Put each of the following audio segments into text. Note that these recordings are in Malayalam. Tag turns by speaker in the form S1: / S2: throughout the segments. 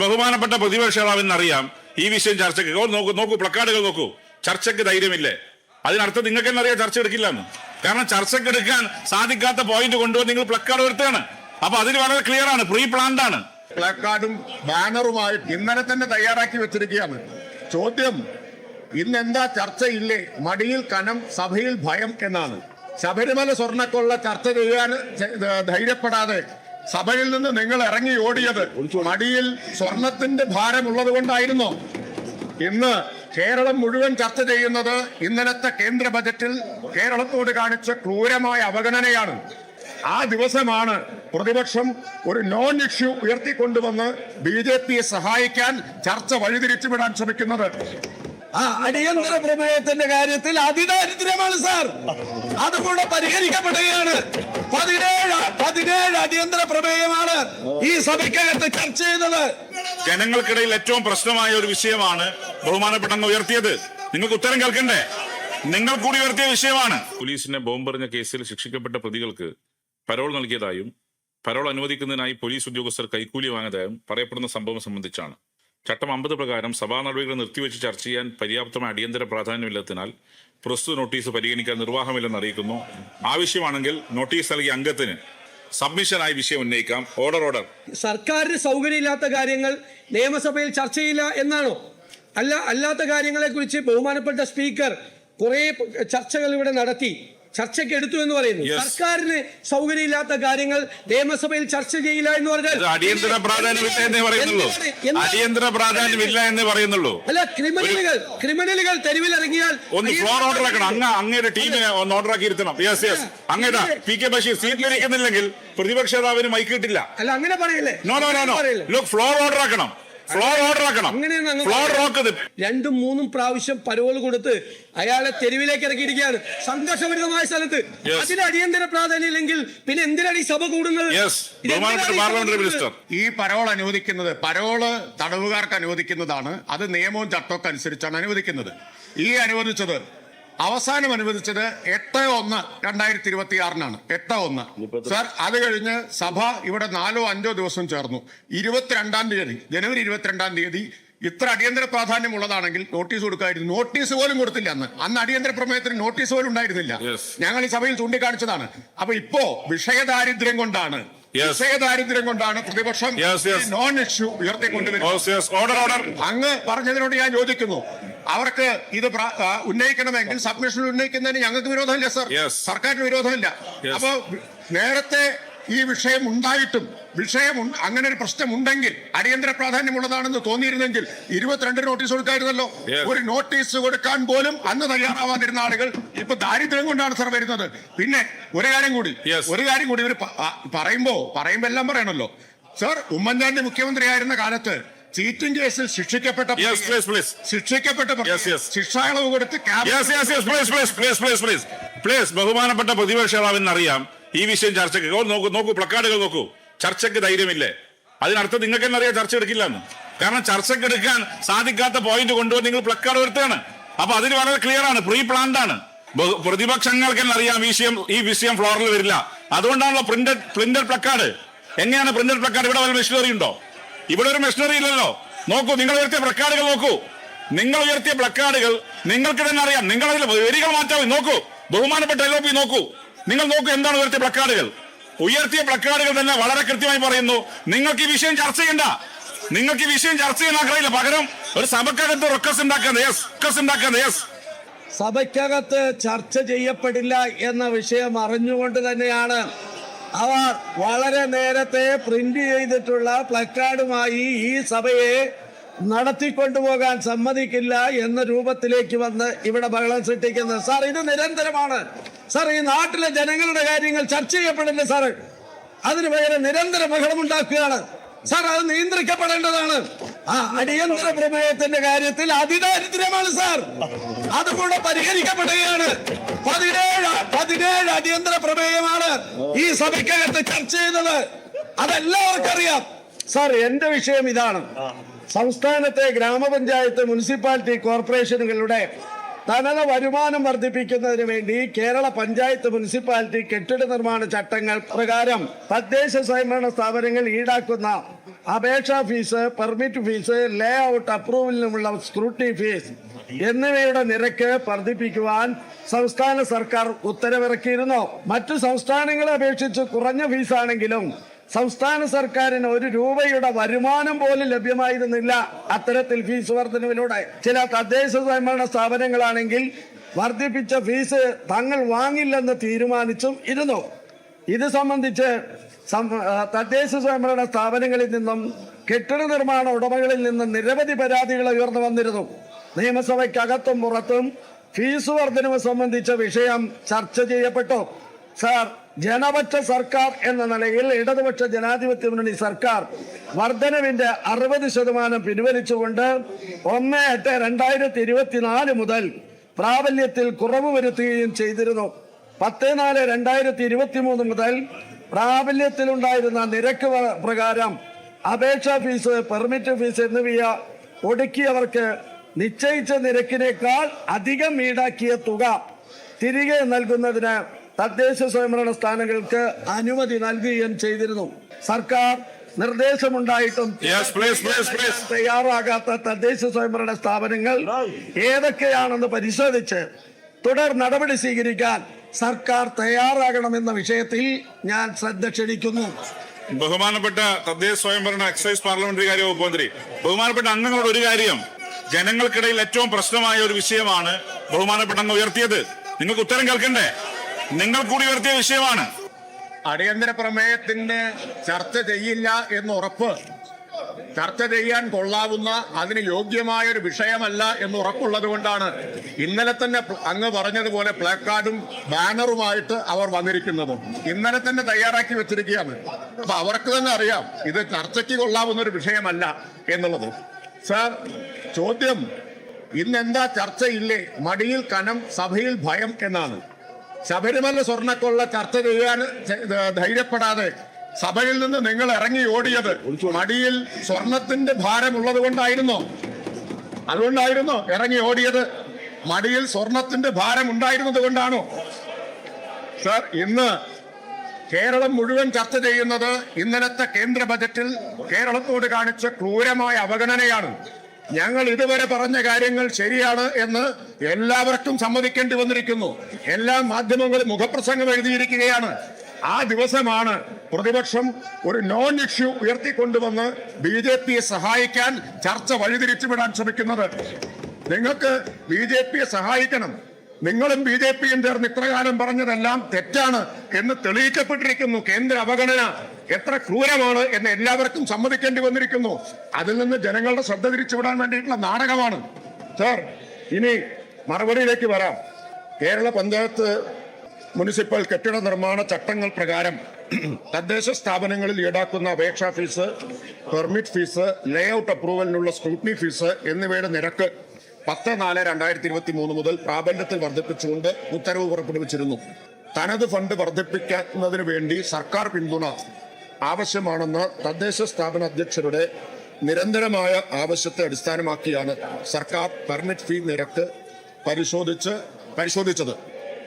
S1: ബഹുമാനപ്പെട്ട പ്രതിപക്ഷ ഈ വിഷയം ചർച്ചയ്ക്ക്. നോക്കൂ നോക്കൂ പ്ലക്കാർഡുകൾ നോക്കൂ. ചർച്ചയ്ക്ക് ധൈര്യമില്ലേ? അതിനർത്ഥം നിങ്ങൾക്ക് തന്നെ അറിയാം ചർച്ച എടുക്കില്ലെന്ന്. കാരണം ചർച്ചയ്ക്ക് എടുക്കാൻ സാധിക്കാത്ത പോയിന്റ് കൊണ്ടുവന്ന് നിങ്ങൾ പ്ലക്കാർഡ് വരുത്തുകയാണ്. അപ്പൊ അതിന് വളരെ ക്ലിയർ ആണ് പ്രീ പ്ലാൻഡ് ആണ്.
S2: പ്ലക്കാർഡും ബാനറുമായി ഇന്നലെ തന്നെ തയ്യാറാക്കി വെച്ചിരിക്കുകയാണ്. ചോദ്യം ഇന്നെന്താ ചർച്ചയില്ലേ? മടിയിൽ കനം സഭയിൽ ഭയം എന്നാണ്. ശബരിമല സ്വർണക്കൊള്ള ചർച്ച ചെയ്യാൻ ധൈര്യപ്പെടാതെ സഭയിൽ നിന്ന് നിങ്ങൾ ഇറങ്ങി ഓടിയത് മടിയിൽ സ്വർണത്തിന്റെ ഭാരമുള്ളത് കൊണ്ടായിരുന്നോ ഇന്ന് കേരളം മുഴുവൻ ചർച്ച ചെയ്യുന്നത് ഇന്നലത്തെ കേന്ദ്ര ബജറ്റിൽ കേരളത്തോട് കാണിച്ച ക്രൂരമായ അവഗണനയാണ്. ആ ദിവസമാണ് പ്രതിപക്ഷം ഒരു നോൺ ഇഷ്യൂ ഉയർത്തിക്കൊണ്ടുവന്ന് ബി ജെ പിയെ സഹായിക്കാൻ ചർച്ച വഴിതിരിച്ചുവിടാൻ ശ്രമിക്കുന്നത്.
S3: ആ അടിയന്തര പ്രമേയത്തിന്റെ കാര്യത്തിൽ അതിദാരിദ്ര്യമാണ് സാർ. അതുകൂടെ പരിഹരിക്കപ്പെടുകയാണ്. പതിനേഴ് പതിനേഴ് അടിയന്തര പ്രമേയമാണ് ഈ സഭയ്ക്കകത്ത് ചർച്ച ചെയ്യുന്നത്.
S1: ജനങ്ങൾക്കിടയിൽ ഏറ്റവും പ്രശ്നമായ ഒരു വിഷയമാണ് ബഹുമാനപ്പെട്ടെന്ന് ഉയർത്തിയത്. നിങ്ങൾക്ക് ഉത്തരം കേൾക്കണ്ടേ? നിങ്ങൾ കൂടി ഉയർത്തിയ വിഷയമാണ്. പോലീസിന്റെ ബോംബെറിഞ്ഞ കേസിൽ ശിക്ഷിക്കപ്പെട്ട പ്രതികൾക്ക് പരോൾ നൽകിയതായും പരോൾ അനുവദിക്കുന്നതിനായി പോലീസ് ഉദ്യോഗസ്ഥർ കൈക്കൂലി വാങ്ങിയതായും പറയപ്പെടുന്ന സംഭവം സംബന്ധിച്ചാണ്. ചട്ടം അമ്പത് പ്രകാരം സഭാ നടപടികൾ നിർത്തിവെച്ച് ചർച്ച ചെയ്യാൻ പര്യാപ്തമായ അടിയന്തര പ്രാധാന്യമില്ലാത്തതിനാൽ പ്രസ്തുത നോട്ടീസ് പരിഗണിക്കാൻ നിർവാഹമില്ലെന്ന് അറിയിക്കുന്നു. ആവശ്യമാണെങ്കിൽ നോട്ടീസ് നൽകിയ അംഗത്തിന് സബ്മിഷനായി വിഷയം ഉന്നയിക്കാം. Order order.
S3: സർക്കാരിന് സൗകര്യമില്ലാത്ത കാര്യങ്ങൾ നിയമസഭയിൽ ചർച്ച ചെയ്യില്ല എന്നാണോ? അല്ല അല്ലാത്ത കാര്യങ്ങളെ കുറിച്ച് ബഹുമാനപ്പെട്ട സ്പീക്കർ കുറെ ചർച്ചകൾ ഇവിടെ നടത്തി. ചർച്ചയ്ക്ക് എടുത്തു എന്ന് പറയുന്നു. സർക്കാരിന് സൗകര്യമില്ലാത്ത കാര്യങ്ങൾ നിയമസഭയിൽ ചർച്ച ചെയ്യില്ല എന്ന് പറഞ്ഞാൽ
S1: അടിയന്തര പ്രാധാന്യമില്ല എന്ന് പറയുന്നുള്ളൂ? അടിയന്തര പ്രാധാന്യമില്ല എന്ന് പറയുന്നുള്ളൂ.
S3: അല്ല ക്രിമിനലുകൾ ക്രിമിനലുകൾ തെരുവിൽ ഇറങ്ങിയാൽ
S1: ഒന്ന് ഫ്ലോർ ഓർഡർ ആക്കണം. അങ്ങ് അങ്ങയുടെ ടീമിനെ ഒന്ന് ഓർഡർ ആക്കി ഇരുത്തണം. യെസ് യെസ് അങ്ങയുടെ പി കെ ബഷീർ സീറ്റിലിരിക്കുന്നില്ലെങ്കിൽ പ്രതിപക്ഷ നേതാവിന് മൈക്ക് കിട്ടില്ല.
S3: അല്ല അങ്ങനെ പറയല്ലേ?
S1: No no no no look floor order ആക്കണം. ഫ്ലോർ ഓർഡർ ആക്കണം. ഫ്ലോർ
S3: രണ്ടും മൂന്നും പ്രാവശ്യം പരോൾ കൊടുത്ത് അയാളെ തെരുവിലേക്ക് ഇറക്കിയിരിക്കുകയാണ്. സംഘർഷഭരിതമായ സ്ഥലത്ത്. അതിന് അടിയന്തര പ്രാധാന്യം ഇല്ലെങ്കിൽ പിന്നെ എന്തിനാണ് ഈ സഭ കൂടുന്നത്?
S1: യെസ് ബഹുമാനപ്പെട്ട
S3: ഈ സഭ
S1: മിനിസ്റ്റർ.
S2: ഈ പരോൾ അനുവദിക്കുന്നത് പരോൾ തടവുകാർക്ക് അനുവദിക്കുന്നതാണ്. അത് നിയമവും ചട്ടമൊക്കെ അനുസരിച്ചാണ് അനുവദിക്കുന്നത്. ഈ അനുവദിച്ചത് അവസാനം അനുവദിച്ചത് എട്ട് ഒന്ന് രണ്ടായിരത്തി ഇരുപത്തി ആറിനാണ് എട്ട് ഒന്ന് സാർ അത് കഴിഞ്ഞ് സഭ ഇവിടെ നാലോ അഞ്ചോ ദിവസം ചേർന്നു. ഇരുപത്തിരണ്ടാം തീയതി ജനുവരി ഇരുപത്തിരണ്ടാം തീയതി ഇത്ര അടിയന്തര പ്രാധാന്യം ഉള്ളതാണെങ്കിൽ നോട്ടീസ് കൊടുക്കായിരുന്നു. നോട്ടീസ് പോലും കൊടുത്തില്ല അന്ന്. അന്ന് അടിയന്തര പ്രമേയത്തിന് നോട്ടീസ് പോലും ഉണ്ടായിരുന്നില്ല. ഞങ്ങൾ ഈ സഭയിൽ ചൂണ്ടിക്കാണിച്ചതാണ്. അപ്പൊ ഇപ്പോ വിഷയദാരിദ്ര്യം കൊണ്ടാണ്. വിഷയദാരിദ്ര്യം കൊണ്ടാണ് പ്രതിപക്ഷം. നോൺ ഇഷ്യൂ ഉയർത്തിക്കൊണ്ടുവരുന്നത്. അങ്ങ് പറഞ്ഞതിനോട് ഞാൻ യോജിക്കുന്നു. അവർക്ക് ഇത് ഉന്നയിക്കണമെങ്കിൽ സബ്മിഷൻ ഉന്നയിക്കുന്നതിന് ഞങ്ങൾക്ക് വിരോധമില്ല സർ സർക്കാരിന് വിരോധമില്ല.
S1: അപ്പോൾ
S2: അപ്പോ നേരത്തെ ഈ വിഷയം ഉണ്ടായിട്ടും വിഷയം അങ്ങനെ ഒരു പ്രശ്നം ഉണ്ടെങ്കിൽ അടിയന്തര പ്രാധാന്യമുള്ളതാണെന്ന് തോന്നിയിരുന്നെങ്കിൽ ഇരുപത്തിരണ്ട് നോട്ടീസ് കൊടുക്കായിരുന്നല്ലോ. ഒരു നോട്ടീസ് കൊടുക്കാൻ പോലും അന്ന് തയ്യാറാവാതിരുന്ന ആളുകൾ ഇപ്പൊ ദാരിദ്ര്യം കൊണ്ടാണ് സർ വരുന്നത്. പിന്നെ ഒരു കാര്യം കൂടി. ഒരു കാര്യം കൂടി ഇവർ പറയുമ്പോ പറയുമ്പോ എല്ലാം പറയണല്ലോ. സർ ഉമ്മൻചാണ്ടി മുഖ്യമന്ത്രിയായിരുന്ന കാലത്ത് ചീറ്റിംഗ് കേസിൽ ശിക്ഷിക്കപ്പെട്ട. ശിക്ഷിക്കപ്പെട്ട ശിക്ഷാളവ് കൊടുത്ത്
S1: പ്ലീസ് ബഹുമാനപ്പെട്ട പ്രതിപക്ഷ നേതാവെന്നറിയാം ഈ വിഷയം ചർച്ചയ്ക്ക്. നോക്കൂ നോക്കൂ പ്ലക്കാർഡുകൾ നോക്കൂ. ചർച്ചയ്ക്ക് ധൈര്യമില്ലേ. അതിനർത്ഥം നിങ്ങൾക്ക് തന്നെ അറിയാം ചർച്ച എടുക്കില്ലെന്ന്. കാരണം ചർച്ചയ്ക്ക് എടുക്കാൻ സാധിക്കാത്ത പോയിന്റ് കൊണ്ടുവന്ന് നിങ്ങൾ പ്ലക്കാർഡ് വരുത്തുകയാണ്. അപ്പൊ അതിന് വളരെ ക്ലിയർ ആണ് പ്രീ പ്ലാൻഡ് ആണ് പ്രതിപക്ഷങ്ങൾക്ക് തന്നെ അറിയാം ഈ വിഷയം ഈ വിഷയം ഫ്ലോറിൽ വരില്ല. അതുകൊണ്ടാണല്ലോ പ്രിന്റഡ് പ്രിന്റഡ് പ്ലക്കാർഡ് എങ്ങനെയാണ് പ്രിന്റഡ് പ്ലക്കാർഡ് ഇവിടെ വല്ല മെഷീനറി ഉണ്ടോ? ഇവിടെ ഒരു മെഷീനറി ഇല്ലല്ലോ. നോക്കൂ നിങ്ങൾ ഉയർത്തിയ പ്ലക്കാർഡുകൾ നോക്കൂ. നിങ്ങൾ ഉയർത്തിയ പ്ലക്കാർഡുകൾ നിങ്ങൾക്ക് തന്നെ അറിയാം. നിങ്ങൾ അതിൽ വരികൾ മാറ്റാവി നോക്കൂ ബഹുമാനപ്പെട്ട എൽ നോക്കൂ. നിങ്ങൾ നോക്കൂ എന്താണ് ഉയർത്തിയ പ്ലക്കാർഡുകൾ ഉയർത്തിയ പ്ലക്കാർഡുകൾ തന്നെ വളരെ കൃത്യമായി പറയുന്നു. നിങ്ങൾക്ക് ഈ വിഷയം ചർച്ച ചെയ്യണ്ട. നിങ്ങൾക്ക് ഈ വിഷയം ചർച്ച ചെയ്യാൻ ആഗ്രഹമില്ല. പകരം ഒരു സഭക്കകത്ത് റൊക്കസ് ഉണ്ടാക്കുന്നത്
S3: സഭയ്ക്കകത്ത് ചർച്ച ചെയ്യപ്പെടില്ല എന്ന വിഷയം അറിഞ്ഞുകൊണ്ട് തന്നെയാണ് അവർ വളരെ നേരത്തെ പ്രിന്റ് ചെയ്തിട്ടുള്ള പ്ലക്കാർഡുമായി ഈ സഭയെ നടത്തിക്കൊണ്ടുപോകാൻ സമ്മതിക്കില്ല എന്ന രൂപത്തിലേക്ക് വന്ന് ഇവിടെ ബഹളം സൃഷ്ടിക്കുന്നത് സാർ ഇത് നിരന്തരമാണ്. സാർ ഈ നാട്ടിലെ ജനങ്ങളുടെ കാര്യങ്ങൾ ചർച്ച ചെയ്യപ്പെടില്ല സാർ. അതിന് പകരം നിരന്തര ബഹളം ഉണ്ടാക്കുകയാണ് സാർ അത് നിയന്ത്രിക്കപ്പെടേണ്ടതാണ്. ആ അടിയന്തര പ്രമേയത്തിന്റെ കാര്യത്തിൽ അതിദാരിദ്ര്യമാണ് സാർ. അതുകൂടെ പരിഹരിക്കപ്പെടുകയാണ്. അടിയന്തര പ്രമേയമാണ് ഈ സഭയ്ക്കകത്ത് ചർച്ച ചെയ്യുന്നത്. അതെല്ലാവർക്കും അറിയാം സാർ എന്റെ വിഷയം ഇതാണ്. സംസ്ഥാനത്തെ ഗ്രാമപഞ്ചായത്ത് മുനിസിപ്പാലിറ്റി കോർപ്പറേഷനുകളുടെ തനത് വരുമാനം വർദ്ധിപ്പിക്കുന്നതിന് വേണ്ടി കേരള പഞ്ചായത്ത് മുനിസിപ്പാലിറ്റി കെട്ടിട നിർമ്മാണ ചട്ടങ്ങൾ പ്രകാരം തദ്ദേശ സ്വയംഭരണ സ്ഥാപനങ്ങൾ ഈടാക്കുന്ന അപേക്ഷാ fees permit fees layout അപ്രൂവലിനുമുള്ള സ്ക്രൂട്ടി ഫീസ് എന്നിവയുടെ നിരക്ക് വർദ്ധിപ്പിക്കുവാൻ സംസ്ഥാന സർക്കാർ ഉത്തരവിറക്കിയിരുന്നു. മറ്റു സംസ്ഥാനങ്ങളെ അപേക്ഷിച്ച് കുറഞ്ഞ ഫീസാണെങ്കിലും സംസ്ഥാന സർക്കാരിന് ഒരു രൂപയുടെ വരുമാനം പോലും ലഭ്യമായിരുന്നില്ല അത്തരത്തിൽ ഫീസ് വർധനവിലൂടെ. ചില തദ്ദേശ സ്വയംഭരണ സ്ഥാപനങ്ങളാണെങ്കിൽ വർദ്ധിപ്പിച്ച ഫീസ് തങ്ങൾ വാങ്ങില്ലെന്ന് തീരുമാനിച്ചും ഇരുന്നു. ഇത് സംബന്ധിച്ച് തദ്ദേശ സ്വയംഭരണ സ്ഥാപനങ്ങളിൽ നിന്നും കെട്ടിട നിർമ്മാണ ഉടമകളിൽ നിന്നും നിരവധി പരാതികൾ ഉയർന്നു വന്നിരുന്നു. നിയമസഭയ്ക്കകത്തും പുറത്തും ഫീസ് വർധനവ് സംബന്ധിച്ച വിഷയം ചർച്ച ചെയ്യപ്പെട്ടു. സാർ ജനപക്ഷ സർക്കാർ എന്ന നിലയിൽ ഇടതുപക്ഷ ജനാധിപത്യ മുന്നണി സർക്കാർ വർധനവിന്റെ അറുപത് ശതമാനം പിൻവലിച്ചുകൊണ്ട് ഒന്ന് എട്ട് രണ്ടായിരത്തി ഇരുപത്തിനാല് മുതൽ പ്രാബല്യത്തിൽ കുറവ് വരുത്തുകയും ചെയ്തിരുന്നു. പത്ത് നാല് രണ്ടായിരത്തി ഇരുപത്തി മൂന്ന് മുതൽ പ്രാബല്യത്തിലുണ്ടായിരുന്ന നിരക്ക് പ്രകാരം അപേക്ഷാ ഫീസ് പെർമിറ്റ് ഫീസ് എന്നിവ ഒടുക്കിയവർക്ക് നിശ്ചയിച്ച നിരക്കിനേക്കാൾ അധികം ഈടാക്കിയ തുക തിരികെ നൽകുന്നതിന് തദ്ദേശ സ്വയംഭരണ സ്ഥാനങ്ങൾക്ക് അനുമതി നൽകുകയും ചെയ്തിരുന്നു. സർക്കാർ നിർദ്ദേശമുണ്ടായിട്ടും
S1: Yes, please, please, please.
S3: തയ്യാറാകാത്ത തദ്ദേശ സ്വയംഭരണ സ്ഥാപനങ്ങൾ ഏതൊക്കെയാണെന്ന് പരിശോധിച്ച് തുടർ നടപടി സ്വീകരിക്കാൻ സർക്കാർ തയ്യാറാകണമെന്ന വിഷയത്തിൽ ഞാൻ ശ്രദ്ധ ക്ഷണിക്കുന്നു.
S1: ബഹുമാനപ്പെട്ട തദ്ദേശ സ്വയംഭരണ എക്സൈസ് പാർലമെന്ററി കാര്യ വകുപ്പ് മന്ത്രി ബഹുമാനപ്പെട്ട അംഗങ്ങളോട് ഒരു കാര്യം. ജനങ്ങൾക്കിടയിൽ ഏറ്റവും പ്രശ്നമായ ഒരു വിഷയമാണ് ബഹുമാനപ്പെട്ട അങ്ങ് ഉയർത്തിയത്. നിങ്ങൾക്ക് ഉത്തരം കേൾക്കണ്ടേ? നിങ്ങൾ കൂടി ഉയർത്തിയ വിഷയമാണ്.
S2: അടിയന്തര പ്രമേയത്തിന് ചർച്ച ചെയ്യില്ല എന്ന് ഉറപ്പ് ചർച്ച ചെയ്യാൻ കൊള്ളാവുന്ന അതിന് യോഗ്യമായ ഒരു വിഷയമല്ല എന്ന് ഉറപ്പുള്ളത് കൊണ്ടാണ് ഇന്നലെ തന്നെ അങ്ങ് പറഞ്ഞതുപോലെ പ്ലേക്കാർഡും ബാനറുമായിട്ട് അവർ വന്നിരിക്കുന്നത്. ഇന്നലെ തന്നെ തയ്യാറാക്കി വെച്ചിരിക്കുകയാണ്. അപ്പൊ അവർക്ക് തന്നെ അറിയാം ഇത് ചർച്ചയ്ക്ക് കൊള്ളാവുന്ന ഒരു വിഷയമല്ല എന്നുള്ളത്. സാർ ചോദ്യം ഇന്നെന്താ ചർച്ചയില്ലേ? മടിയിൽ കനം സഭയിൽ ഭയം എന്നാണ്. ശബരിമല സ്വർണക്കൊള്ള ചർച്ച ചെയ്യാൻ ധൈര്യപ്പെടാതെ സഭയിൽ നിന്ന് നിങ്ങൾ ഇറങ്ങി ഓടിയത് മടിയിൽ സ്വർണത്തിന്റെ ഭാരമുള്ളത് കൊണ്ടായിരുന്നോ? അതുകൊണ്ടായിരുന്നോ ഇറങ്ങി ഓടിയത്? മടിയിൽ സ്വർണത്തിന്റെ ഭാരം ഉണ്ടായിരുന്നത് കൊണ്ടാണോ? സർ ഇന്ന് കേരളം മുഴുവൻ ചർച്ച ചെയ്യുന്നത് ഇന്നലത്തെ കേന്ദ്ര ബജറ്റിൽ കേരളത്തോട് കാണിച്ച ക്രൂരമായ അവഗണനയാണ്. ഞങ്ങൾ ഇതുവരെ പറഞ്ഞ കാര്യങ്ങൾ ശരിയാണ് എന്ന് എല്ലാവർക്കും സമ്മതിക്കേണ്ടി വന്നിരിക്കുന്നു. എല്ലാ മാധ്യമങ്ങളും മുഖപ്രസംഗം എഴുതിയിരിക്കുകയാണ്. ആ ദിവസമാണ് പ്രതിപക്ഷം ഒരു നോൺ ഇഷ്യൂ ഉയർത്തിക്കൊണ്ടുവന്ന് ബി ജെ പിയെ സഹായിക്കാൻ ചർച്ച വഴിതിരിച്ചുവിടാൻ ശ്രമിക്കുന്നത്. നിങ്ങൾക്ക് ബി ജെ പിയെ സഹായിക്കണം. നിങ്ങളും ബി ജെ പിയും ചേർന്ന് ഇത്രകാലം പറഞ്ഞതെല്ലാം തെറ്റാണ് എന്ന് തെളിയിക്കപ്പെട്ടിരിക്കുന്നു കേന്ദ്ര അവഗണന. എത്ര ക്രൂരമാണ് എന്ന് എല്ലാവർക്കും സമ്മതിക്കേണ്ടി വന്നിരിക്കുന്നു. അതിൽ നിന്ന് ജനങ്ങളുടെ ശ്രദ്ധ തിരിച്ചുവിടാൻ വേണ്ടിയിട്ടുള്ള നാടകമാണ്. സാർ ഇനി മറുപടിയിലേക്ക് വരാം. കേരള പഞ്ചായത്ത് മുനിസിപ്പൽ കെട്ടിട നിർമ്മാണ ചട്ടങ്ങൾ പ്രകാരം തദ്ദേശ സ്ഥാപനങ്ങളിൽ ഈടാക്കുന്ന അപേക്ഷാ ഫീസ് പെർമിറ്റ് ഫീസ് ലേഔട്ട് അപ്രൂവലിനുള്ള സ്ക്രൂട്ടിനി ഫീസ് എന്നിവയുടെ നിരക്ക് പത്ത് നാല് രണ്ടായിരത്തി ഇരുപത്തി മൂന്ന് മുതൽ പ്രാബല്യത്തിൽ വർദ്ധിപ്പിച്ചുകൊണ്ട് ഉത്തരവ് പുറപ്പെടുവിച്ചിരുന്നു. തനത് ഫണ്ട് വർദ്ധിപ്പിക്കുന്നതിന് വേണ്ടി സർക്കാർ പിന്തുണ ആവശ്യമാണെന്ന് തദ്ദേശ സ്ഥാപന അധ്യക്ഷരുടെ നിരന്തരമായ ആവശ്യത്തെ അടിസ്ഥാനമാക്കിയാണ് സർക്കാർ പെർമിറ്റ് ഫീ നിരക്ക് പരിശോധിച്ച് പരിശോധിച്ചത്.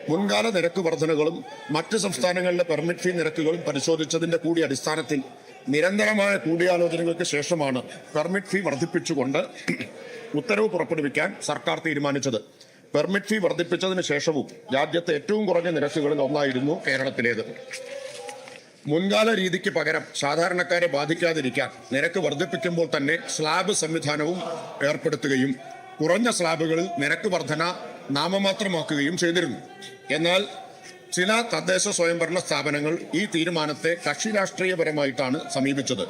S2: മുൻകാല നിരക്ക് വർധനകളും മറ്റ് സംസ്ഥാനങ്ങളിലെ പെർമിറ്റ് ഫീ നിരക്കുകളും പരിശോധിച്ചതിന്റെ കൂടി അടിസ്ഥാനത്തിൽ നിരന്തരമായ കൂടിയാലോചനകൾക്ക് ശേഷമാണ് പെർമിറ്റ് ഫീ വർദ്ധിപ്പിച്ചുകൊണ്ട് ഉത്തരവ് പുറപ്പെടുവിക്കാൻ സർക്കാർ തീരുമാനിച്ചത്. പെർമിറ്റ് ഫീ വർദ്ധിപ്പിച്ചതിന് ശേഷവും രാജ്യത്തെ ഏറ്റവും കുറഞ്ഞ നിരക്കുകളിൽ ഒന്നായിരുന്നു കേരളത്തിലേത്. മുൻകാല രീതിക്ക് പകരം സാധാരണക്കാരെ ബാധിക്കാതിരിക്കാൻ നിരക്ക് വർദ്ധിപ്പിക്കുമ്പോൾ തന്നെ സ്ലാബ് സംവിധാനവും ഏർപ്പെടുത്തുകയും കുറഞ്ഞ സ്ലാബുകളിൽ നിരക്ക് വർധന നാമമാത്രമാക്കുകയും ചെയ്തിരുന്നു. എന്നാൽ ചില തദ്ദേശ സ്വയംഭരണ സ്ഥാപനങ്ങൾ ഈ തീരുമാനത്തെ കക്ഷി രാഷ്ട്രീയപരമായിട്ടാണ് സമീപിച്ചത്.